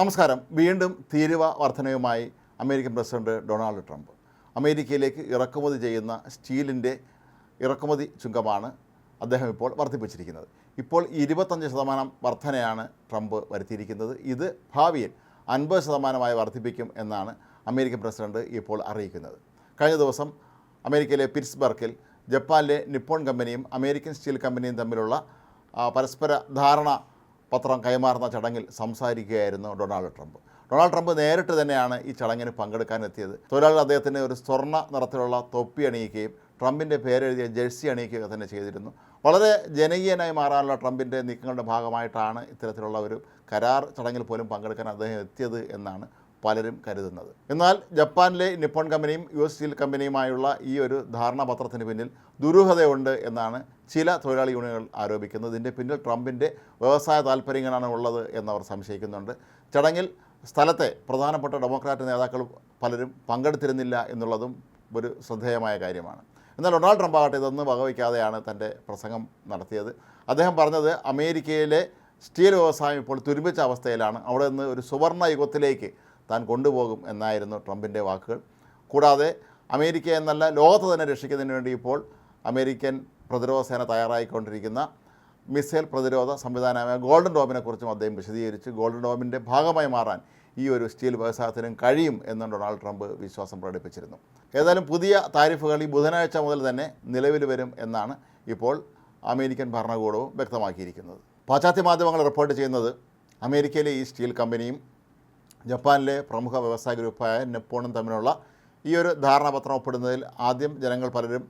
നമസ്കാരം. വീണ്ടും തീരുവ വർധനയുമായി അമേരിക്കൻ പ്രസിഡന്റ് ഡൊണാൾഡ് ട്രംപ്. അമേരിക്കയിലേക്ക് ഇറക്കുമതി ചെയ്യുന്ന സ്റ്റീലിന്റെ ഇറക്കുമതി ചുങ്കമാണ് അദ്ദേഹം ഇപ്പോൾ വർദ്ധിപ്പിച്ചിരിക്കുന്നത്. ഇപ്പോൾ ഇരുപത്തഞ്ച് ശതമാനം വർധനയാണ് ട്രംപ് വരുത്തിയിരിക്കുന്നത്. ഇത് ഭാവിയിൽ അൻപത് ശതമാനമായി വർദ്ധിപ്പിക്കും എന്നാണ് അമേരിക്കൻ പ്രസിഡന്റ് ഇപ്പോൾ അറിയിക്കുന്നത്. കഴിഞ്ഞ ദിവസം അമേരിക്കയിലെ പിറ്റ്സ്ബർഗിൽ ജപ്പാനിലെ നിപ്പോൺ കമ്പനിയും അമേരിക്കൻ സ്റ്റീൽ കമ്പനിയും തമ്മിലുള്ള പരസ്പര ധാരണ പത്രം കൈമാറുന്ന ചടങ്ങിൽ സംസാരിക്കുകയായിരുന്നു ഡൊണാൾഡ് ട്രംപ്. ഡൊണാൾഡ് ട്രംപ് നേരിട്ട് തന്നെയാണ് ഈ ചടങ്ങിന് പങ്കെടുക്കാനെത്തിയത് തൊഴിലാളി അദ്ദേഹത്തിന് ഒരു സ്വർണ നിറത്തിലുള്ള തൊപ്പി അണിയിക്കുകയും ട്രംപിന്റെ പേരെഴുതിയ ജേഴ്സി അണിയിക്കുക തന്നെ ചെയ്തിരുന്നു. വളരെ ജനകീയനായി മാറാനുള്ള ട്രംപിന്റെ നീക്കങ്ങളുടെ ഭാഗമായിട്ടാണ് ഇത്തരത്തിലുള്ള ഒരു കരാർ ചടങ്ങിൽ പോലും പങ്കെടുക്കാൻ അദ്ദേഹം എത്തിയത് എന്നാണ് പലരും കരുതുന്നത്. എന്നാൽ ജപ്പാനിലെ നിപ്പോൺ കമ്പനിയും യു എസ് സ്റ്റീൽ കമ്പനിയുമായുള്ള ഈ ഒരു ധാരണാപത്രത്തിന് പിന്നിൽ ദുരൂഹതയുണ്ട് എന്നാണ് ചില തൊഴിലാളി യൂണിയനുകൾ ആരോപിക്കുന്നത്. ഇതിന്റെ പിന്നിൽ ട്രംപിന്റെ വ്യവസായ താല്പര്യങ്ങളാണ് ഉള്ളത് എന്നവർ സംശയിക്കുന്നുണ്ട്. ചടങ്ങിൽ സ്ഥലത്തെ പ്രധാനപ്പെട്ട ഡെമോക്രാറ്റ് നേതാക്കൾ പലരും പങ്കെടുത്തിരുന്നില്ല എന്നുള്ളതും ഒരു ശ്രദ്ധേയമായ കാര്യമാണ്. എന്നാൽ ഡൊണാൾഡ് ട്രംപ് ആകട്ടെ ഇതൊന്നും വകവയ്ക്കാതെയാണ് തന്റെ പ്രസംഗം നടത്തിയത്. അദ്ദേഹം പറഞ്ഞത് അമേരിക്കയിലെ സ്റ്റീൽ വ്യവസായം ഇപ്പോൾ തുരുമ്പിച്ച അവസ്ഥയിലാണ്. അവിടെ നിന്ന് ഒരു സുവർണ യുഗത്തിലേക്ക് താൻ കൊണ്ടുപോകും എന്നായിരുന്നു ട്രംപിന്റെ വാക്കുകൾ. കൂടാതെ അമേരിക്ക എന്നല്ല ലോകത്ത് തന്നെ രക്ഷിക്കുന്നതിന് വേണ്ടി ഇപ്പോൾ അമേരിക്കൻ പ്രതിരോധ സേന തയ്യാറായിക്കൊണ്ടിരിക്കുന്ന മിസൈൽ പ്രതിരോധ സംവിധാനമായ ഗോൾഡൻ ഡോമിനെക്കുറിച്ചും അദ്ദേഹം വിശദീകരിച്ച് ഗോൾഡൻ ഡോമിന്റെ ഭാഗമായി മാറാൻ ഈ ഒരു സ്റ്റീൽ വ്യവസായത്തിനും കഴിയും എന്ന് ഡൊണാൾഡ് ട്രംപ് വിശ്വാസം പ്രകടിപ്പിച്ചിരുന്നു. ഏതായാലും പുതിയ താരിഫുകൾ ഈ ബുധനാഴ്ച മുതൽ തന്നെ നിലവിൽ വരും എന്നാണ് ഇപ്പോൾ അമേരിക്കൻ ഭരണകൂടവും വ്യക്തമാക്കിയിരിക്കുന്നത്. പാശ്ചാത്യ മാധ്യമങ്ങൾ റിപ്പോർട്ട് ചെയ്യുന്നത് അമേരിക്കയിലെ ഈ സ്റ്റീൽ കമ്പനിയും ജപ്പാനിലെ പ്രമുഖ വ്യവസായ ഗ്രൂപ്പായ നെപ്പോണും തമ്മിലുള്ള ഈ ഒരു ധാരണാപത്രം ഒപ്പിടുന്നതിൽ ആദ്യം ജനങ്ങൾ പലരും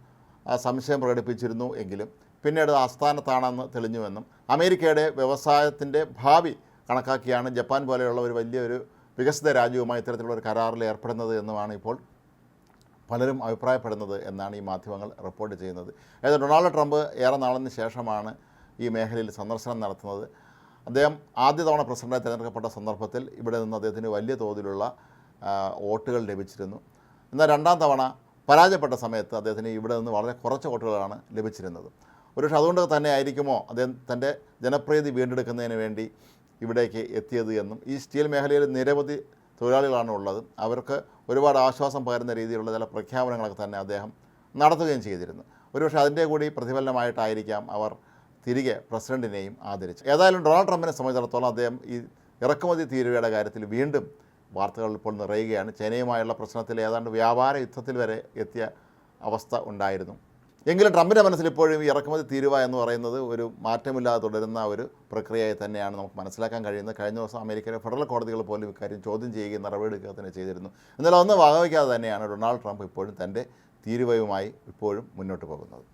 സംശയം പ്രകടിപ്പിച്ചിരുന്നു എങ്കിലും പിന്നീട് ആസ്ഥാനത്താണെന്ന് തെളിഞ്ഞുവെന്നും അമേരിക്കയുടെ വ്യവസായത്തിന്റെ ഭാവി കണക്കാക്കിയാണ് ജപ്പാൻ പോലെയുള്ള ഒരു വലിയൊരു വികസിത രാജ്യവുമായി ഇത്തരത്തിലുള്ള ഒരു കരാറിൽ ഏർപ്പെടുന്നത് എന്നുമാണ് ഇപ്പോൾ പലരും അഭിപ്രായപ്പെടുന്നത് എന്നാണ് ഈ മാധ്യമങ്ങൾ റിപ്പോർട്ട് ചെയ്യുന്നത്. അതായത് ഡൊണാൾഡ് ട്രംപ് ഏറെ നാളിന് ശേഷമാണ് ഈ മേഖലയിൽ സന്ദർശനം നടത്തുന്നത്. അദ്ദേഹം ആദ്യ തവണ പ്രസിഡന്റായി തിരഞ്ഞെടുക്കപ്പെട്ട സന്ദർഭത്തിൽ ഇവിടെ നിന്ന് അദ്ദേഹത്തിന് വലിയ തോതിലുള്ള വോട്ടുകൾ ലഭിച്ചിരുന്നു. എന്നാൽ രണ്ടാം തവണ പരാജയപ്പെട്ട സമയത്ത് അദ്ദേഹത്തിന് ഇവിടെ നിന്ന് വളരെ കുറച്ച് വോട്ടുകളാണ് ലഭിച്ചിരുന്നത്. ഒരുപക്ഷെ അതുകൊണ്ട് തന്നെ ആയിരിക്കുമോ അദ്ദേഹം തന്റെ ജനപ്രീതി വീണ്ടെടുക്കുന്നതിന് വേണ്ടി ഇവിടേക്ക് എത്തിയത് എന്നും ഈ സ്റ്റീൽ മേഖലയിൽ നിരവധി തൊഴിലാളികളാണ് ഉള്ളത് അവർക്ക് ഒരുപാട് ആശ്വാസം പകരുന്ന രീതിയിലുള്ള ചില പ്രഖ്യാപനങ്ങളൊക്കെ തന്നെ അദ്ദേഹം നടത്തുകയും ചെയ്തിരുന്നു. ഒരുപക്ഷെ അതിന്റെ കൂടി പ്രതിഫലനമായിട്ടായിരിക്കാം അവർ തിരികെ പ്രസിഡന്റിനെയും ആദരിച്ചു. ഏതായാലും ഡൊണാൾഡ് ട്രംപിനെ സംബന്ധിച്ചിടത്തോളം അദ്ദേഹം ഈ ഇറക്കുമതി തീരുവയുടെ കാര്യത്തിൽ വീണ്ടും വാർത്തകൾ ഇപ്പോൾ നിറയുകയാണ്. ചൈനയുമായുള്ള പ്രശ്നത്തിൽ ഏതാണ്ട് വ്യാപാര യുദ്ധത്തിൽ വരെ എത്തിയ അവസ്ഥ ഉണ്ടായിരുന്നു. എങ്കിലും ട്രംപിന്റെ മനസ്സിൽ ഇപ്പോഴും ഈ ഇറക്കുമതി തീരുവ എന്ന് പറയുന്നത് ഒരു മാറ്റമില്ലാതെ തുടരുന്ന ഒരു പ്രക്രിയയെ തന്നെയാണ് നമുക്ക് മനസ്സിലാക്കാൻ കഴിയുന്നത്. കഴിഞ്ഞ ദിവസം അമേരിക്കയിലെ ഫെഡറൽ കോടതികൾ പോലും ഇക്കാര്യം ചോദ്യം ചെയ്യുകയും നടപടിയെടുക്കുക തന്നെ ചെയ്തിരുന്നു. എന്നാൽ ഒന്ന് വകവയ്ക്കാതെ തന്നെയാണ് ഡൊണാൾഡ് ട്രംപ് ഇപ്പോഴും തന്റെ തീരുവയുമായി ഇപ്പോഴും മുന്നോട്ട് പോകുന്നത്.